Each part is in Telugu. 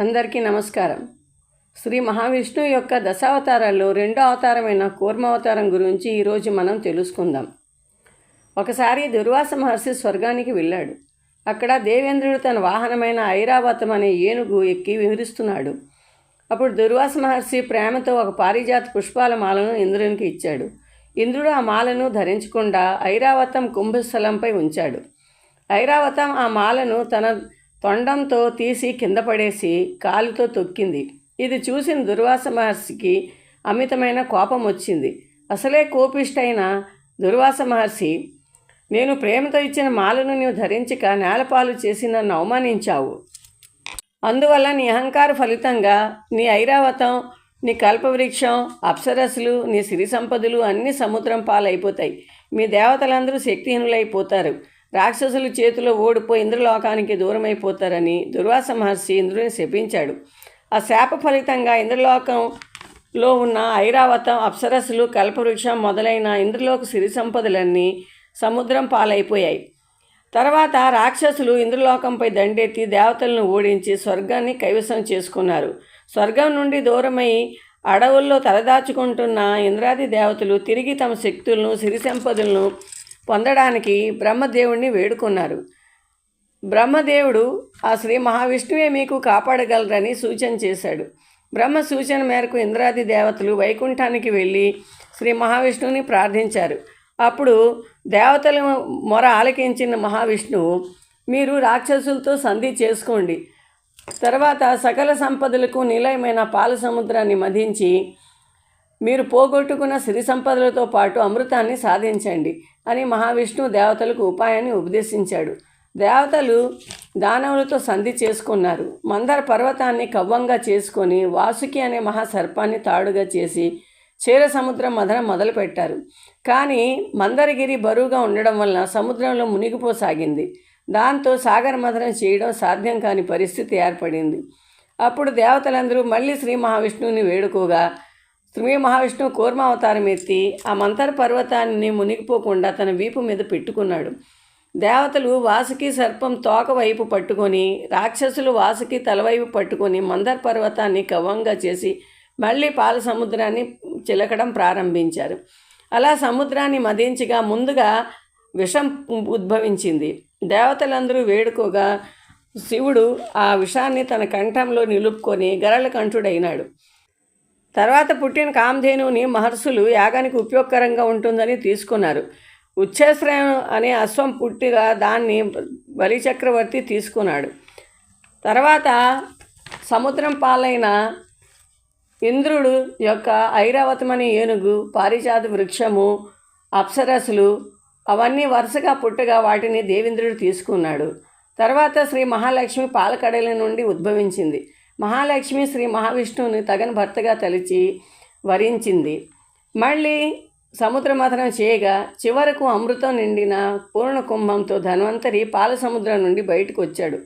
అందరికీ నమస్కారం. శ్రీ మహావిష్ణువు యొక్క దశావతారాల్లో రెండో అవతారమైన కూర్మావతారం గురించి ఈరోజు మనం తెలుసుకుందాం. ఒకసారి దుర్వాస మహర్షి స్వర్గానికి వెళ్ళాడు. అక్కడ దేవేంద్రుడు తన వాహనమైన ఐరావతం అనే ఏనుగు ఎక్కి వివరిస్తున్నాడు అప్పుడు దుర్వాస మహర్షి ప్రేమతో ఒక పారిజాత పుష్పాల మాలను ఇంద్రునికి ఇచ్చాడు. ఇంద్రుడు ఆ మాలను ధరించకుండా ఐరావతం కుంభస్థలంపై ఉంచాడు. ఐరావతం ఆ మాలను తన తొండంతో తీసి కింద పడేసి కాలుతో తొక్కింది. ఇది చూసిన దుర్వాస మహర్షికి అమితమైన కోపం వచ్చింది. అసలే కోపిష్టైన దుర్వాస మహర్షి నేను ప్రేమతో ఇచ్చిన మాలను నీవు ధరించక నేలపాలు చేసి నన్ను అవమానించావు. అందువల్ల నీ అహంకార ఫలితంగా నీ ఐరావతం నీ కల్పవృక్షం అప్సరస్సులు నీ సిరి సంపదలు అన్ని సముద్రం పాలైపోతాయి. మీ దేవతలందరూ శక్తిహీనులైపోతారు. రాక్షసుల చేతిలో ఓడిపోయి ఇంద్రలోకానికి దూరమైపోతారని దుర్వాస మహర్షి ఇంద్రుని శపించాడు. ఆ శాప ఫలితంగా ఇంద్రలోకంలో ఉన్న ఐరావతం అప్సరస్సులు కల్పవృక్షం మొదలైన ఇంద్రలోక సిరి సంపదలన్నీ సముద్రం పాలైపోయాయి. తర్వాత రాక్షసులు ఇంద్రలోకంపై దండెత్తి దేవతలను ఓడించి స్వర్గాన్ని కైవసం చేసుకున్నారు. స్వర్గం నుండి దూరమై అడవుల్లో తలదాచుకుంటున్న ఇంద్రాది దేవతలు తిరిగి తమ శక్తులను సిరి సంపదలను పొందడానికి బ్రహ్మదేవుణ్ణి వేడుకున్నారు. బ్రహ్మదేవుడు ఆ శ్రీ మహావిష్ణువే మీకు కాపాడగలరని సూచన చేశాడు. బ్రహ్మ సూచన మేరకు ఇంద్రాది దేవతలు వైకుంఠానికి వెళ్ళి శ్రీ మహావిష్ణువుని ప్రార్థించారు. అప్పుడు దేవతల మొర ఆలకించిన మహావిష్ణువు మీరు రాక్షసులతో సంధి చేసుకోండి. తర్వాత సకల సంపదలకు నిలయమైన పాల సముద్రాన్ని మధించి మీరు పోగొట్టుకున్న సిరి సంపదలతో పాటు అమృతాన్ని సాధించండి. అని మహావిష్ణువు దేవతలకు ఉపాయాన్ని ఉపదేశించాడు. దేవతలు దానవులతో సంధి చేసుకున్నారు. మందర పర్వతాన్ని కవ్వంగా చేసుకొని వాసుకి అనే మహాసర్పాన్ని తాడుగా చేసి క్షీర సముద్రం మదన మొదలుపెట్టారు. కానీ మందరగిరి బరువుగా ఉండడం వలన సముద్రంలో మునిగిపోసాగింది. దాంతో సాగర మదనం చేయడం సాధ్యం కాని పరిస్థితి ఏర్పడింది. అప్పుడు దేవతలందరూ మళ్ళీ శ్రీ మహావిష్ణువుని వేడుకోగా శ్రీ మహావిష్ణువు కూర్మావతారం ఎత్తి ఆ మంతర పర్వతాన్ని మునిగిపోకుండా తన వీపు మీద పెట్టుకున్నాడు. దేవతలు వాసుకి సర్పం తోక వైపు పట్టుకొని రాక్షసులు వాసుకి తలవైపు పట్టుకొని మందర్ పర్వతాన్ని కవ్వంగా చేసి మళ్ళీ పాల సముద్రాన్ని చిలకడం ప్రారంభించారు. అలా సముద్రాన్ని మదించగా ముందుగా విషం ఉద్భవించింది. దేవతలందరూ వేడుకోగా శివుడు ఆ విషాన్ని తన కంఠంలో నిలుపుకొని గరళకంఠుడైనాడు తర్వాత పుట్టిన కామధేనువుని మహర్షులు యాగానికి ఉపయోగకరంగా ఉంటుందని తీసుకున్నారు. ఉచ్చేశ్రయం అనే అశ్వం పుట్టిగా దాన్ని బలిచక్రవర్తి తీసుకున్నాడు. తర్వాత సముద్రం పాలైన ఇంద్రుడు యొక్క ఐరావతమని ఏనుగు పారిజాత వృక్షము అప్సరసులు అవన్నీ వరుసగా పుట్టగా వాటిని దేవేంద్రుడు తీసుకున్నాడు. తర్వాత శ్రీ మహాలక్ష్మి పాలకడల నుండి ఉద్భవించింది. మహాలక్ష్మి శ్రీ మహావిష్ణువుని తగని భర్తగా తలిచి వరించింది. మళ్ళీ సముద్రమథనం చేయగా చివరకు అమృతం నిండిన పూర్ణ కుంభంతో ధన్వంతరి పాల సముద్రం నుండి బయటకు వచ్చాడు.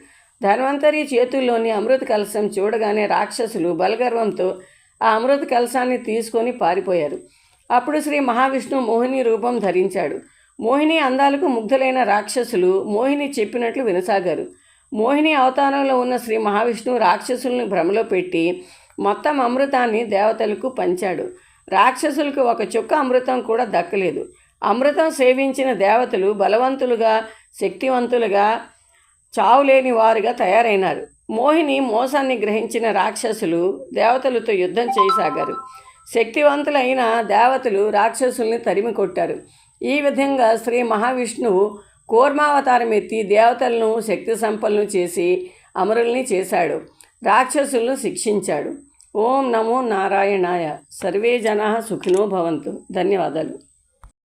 ధన్వంతరి చేతుల్లోని అమృత కలశం చూడగానే రాక్షసులు బలగర్వంతో ఆ అమృత కలశాన్ని తీసుకొని పారిపోయారు. అప్పుడు శ్రీ మహావిష్ణువు మోహిని రూపం ధరించాడు. మోహిని అందాలకు ముగ్ధులైన రాక్షసులు మోహిని చెప్పినట్లు వినసాగారు. మోహిని అవతారంలో ఉన్న శ్రీ మహావిష్ణువు రాక్షసుల్ని భ్రమలో పెట్టి మొత్తం అమృతాన్ని దేవతలకు పంచాడు. రాక్షసులకు ఒక చుక్క అమృతం కూడా దక్కలేదు. అమృతం సేవించిన దేవతలు బలవంతులుగా శక్తివంతులుగా చావులేని వారుగా తయారైనారు. మోహిని మోసాన్ని గ్రహించిన రాక్షసులు దేవతలతో యుద్ధం చేయసాగారు. శక్తివంతులైన దేవతలు రాక్షసుల్ని తరిమి కొట్టారు ఈ విధంగా శ్రీ మహావిష్ణువు కూర్మావతారం ఎత్తి దేవతలను శక్తి సంపన్నులు చేసి అమరుల్ని చేశాడు. రాక్షసులను శిక్షించాడు. ఓం నమో నారాయణాయ. సర్వే జనా సుఖినో భవంతు. ధన్యవాదాలు.